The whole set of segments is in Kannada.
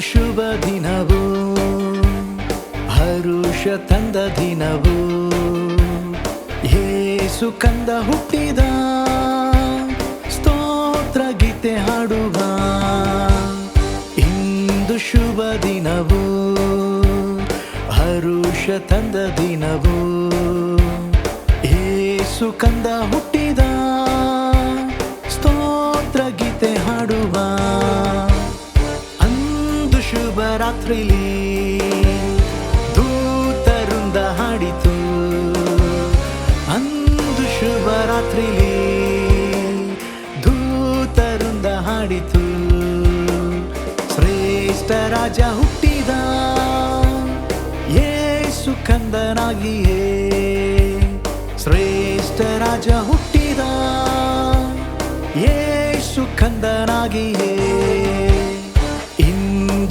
ಶುಭ ದಿನವು, ಹರುಷ ತಂದ ದಿನವು. ಏಸು ಕಂದ ಹುಟ್ಟಿದ, ಸ್ತೋತ್ರ ಗೀತೆ ಹಾಡುವ ಇಂದು ಶುಭ ದಿನವು, ಹರುಷ ತಂದ ದಿನವು. ಏಸು ಕಂದ ಹುಟ್ಟಿದ, ಸ್ತೋತ್ರ ಗೀತೆ ಹಾಡುವ ಅಂದು ಶುಭ ರಾತ್ರಿಲಿ ದೂತರುಂದ ಹಾಡಿತು. ಅಂದು ಶುಭರಾತ್ರಿಲಿ ದೂತರುಂದ ಹಾಡಿತು. ಶ್ರೇಷ್ಠ ರಾಜ ಹುಟ್ಟಿದ ಏಸು ಕಂದನಾಗಿಯೇ. ಶ್ರೇಷ್ಠ ರಾಜ ಹುಟ್ಟಿದ ಏಸು ಕಂದನಾಗಿಯೇ.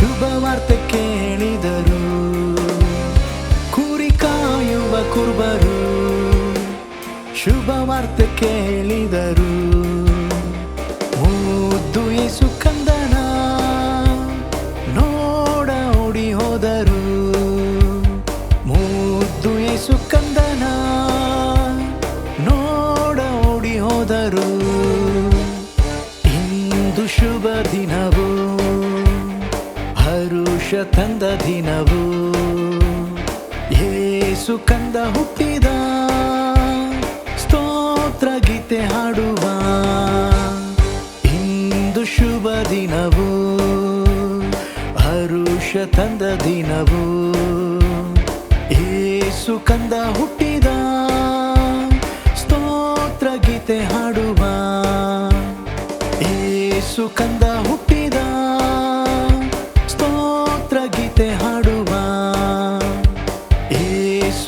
ದಿನವು ಕುರಿ ಕಾಯುವ ಕುರುಬರು ಶುಭ ವಾರ್ತೆ ಕೇಳಿದರು. ಕುರಿ ಕಾಯುವ ಕುರುಬರು ಶುಭವಾರ್ತೆ ಕೇಳಿದರು. ಮುದ್ದು ಯೇಸು ಕಂದನ ನೋಡ ಓಡಿ ಹೋದರು. ಮುದ್ದು ಯೇಸು ಕಂದನ ನೋಡ ಓಡಿ ಹೋದರು. ಇಂದು ಶುಭ ದಿನವು ಹರುಷ ತಂದ ದಿನವು. ಏಸು ಕಂದ ಹುಟ್ಟಿದ. ಸ್ತೋತ್ರ ಗೀತೆ ಹಾಡುವ. ಇಂದು ಶುಭ ದಿನವು. ಹರುಷ ತಂದ ದಿನವು. ಏಸು ಕಂದ ಹುಟ್ಟಿದ. ಸ್ತೋತ್ರ ಗೀತೆ ಹಾಡುವ. ಏಸು ಕಂದ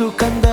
ಸ್ತೋತ್ರ